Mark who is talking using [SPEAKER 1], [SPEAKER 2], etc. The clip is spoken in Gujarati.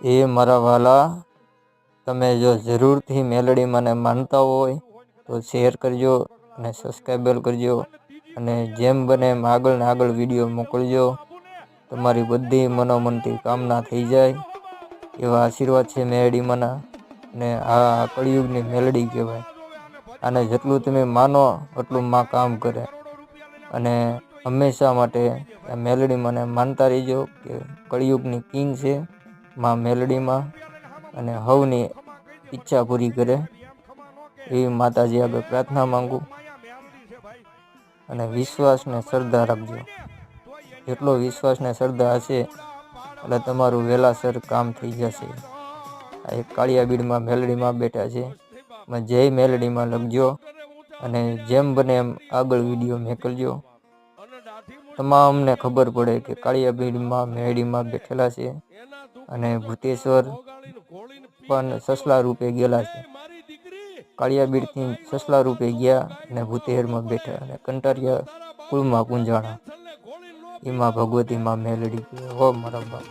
[SPEAKER 1] એ મારા વાલા, તમે જો જરૂરથી મેલડી મને માનતા હોય તો શેર કરજો અને સબસ્ક્રાઈબર કરજો અને જેમ બને એમ આગળ ને આગળ વીડિયો મોકલજો. તમારી બધી મનોમનથી કામના થઈ જાય એવા આશીર્વાદ છે મેલડીમાંના ને આ કળિયુગની મેલડી કહેવાય. આને જેટલું તમે માનો એટલું માં કામ કરે અને હંમેશા માટે મેલડી મને માનતા રહીજો કે કળિયુગની કિંગ છે. માં મેલડીમાં અને હવની ઈચ્છા પૂરી કરે એવી માતાજી આગળ પ્રાર્થના માંગુ. અને વિશ્વાસને શ્રદ્ધા રાખજો. જેટલો વિશ્વાસને શ્રદ્ધા હશે, એટલે તમારું વહેલાસર કામ થઈ જશે. આ એક કાળિયા બીડમાં મેલડીમાં બેઠા છે. જય મેલડીમાં લખજો અને જેમ બને એમ આગળ વીડિયો મોકલજો. તમામને ખબર પડે કે કાળિયા બીડમાં મેલડીમાં બેઠેલા છે. અને ભૂતેશ્વર પણ સસલા રૂપે ગયેલા છે. કાળિયા બીડથી સસલા રૂપે ગયા અને ભૂતેરમાં બેઠા અને કંટારિયા કુળમાં પૂંજાણા એમાં ભગવતીમાં મેલડી હો મારા બાપ.